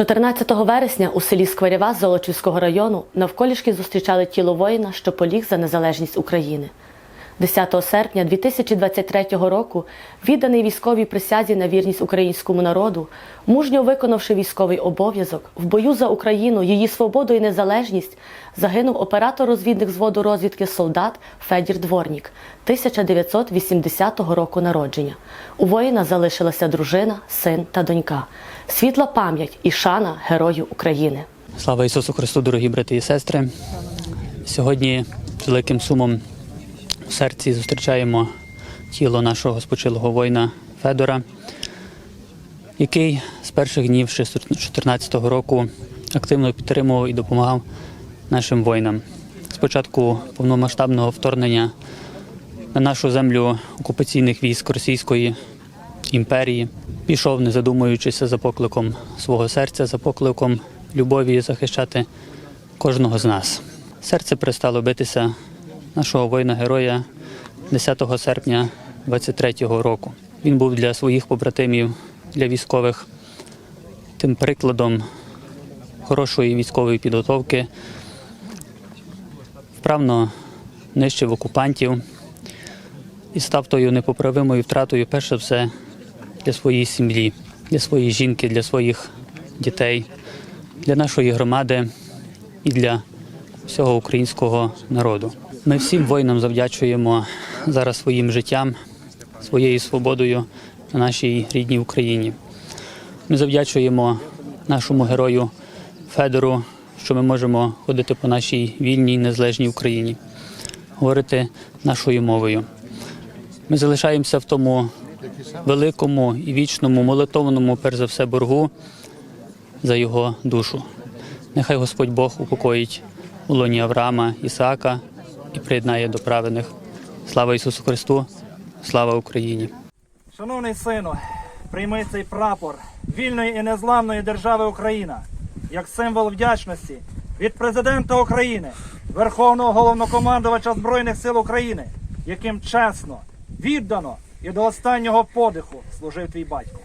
14 вересня у селі Скворєва Золочівського району навколішки зустрічали тіло воїна, що поліг за незалежність України. 10 серпня 2023 року, відданий військовій присязі на вірність українському народу, мужньо виконавши військовий обов'язок, в бою за Україну, її свободу і незалежність, загинув оператор-розвідник зводу розвідки солдат Федір Дворнік 1980 року народження. У воїна залишилася дружина, син та донька. Світла пам'ять і шана герою України. Слава Ісусу Христу, дорогі брати і сестри. Сьогодні з великим сумом в серці зустрічаємо тіло нашого спочилого воїна Федора, який з перших днів 2014 року активно підтримував і допомагав нашим воїнам. Спочатку повномасштабного вторгнення на нашу землю окупаційних військ Російської імперії пішов, не задумуючися за покликом свого серця, за покликом любові захищати кожного з нас. Серце перестало битися нашого воїна-героя 10 серпня 23-го року. Він був для своїх побратимів, для військових тим прикладом хорошої військової підготовки, вправно нищив окупантів і став тою непоправимою втратою, перш за все, для своєї сім'ї, для своєї жінки, для своїх дітей, для нашої громади і для всього українського народу. Ми всім воїнам завдячуємо зараз своїм життям, своєю свободою на нашій рідній Україні. Ми завдячуємо нашому герою Федору, що ми можемо ходити по нашій вільній незалежній Україні, говорити нашою мовою. Ми залишаємося в тому великому і вічному молитовному, перш за все, боргу за його душу. Нехай Господь Бог упокоїть у лоні Авраама, Ісаака і приєднає до праведних. Слава Ісусу Христу! Слава Україні! Шановний сину, прийми цей прапор вільної і незламної держави Україна як символ вдячності від президента України, Верховного головнокомандувача Збройних сил України, яким чесно, віддано і до останнього подиху служив твій батько.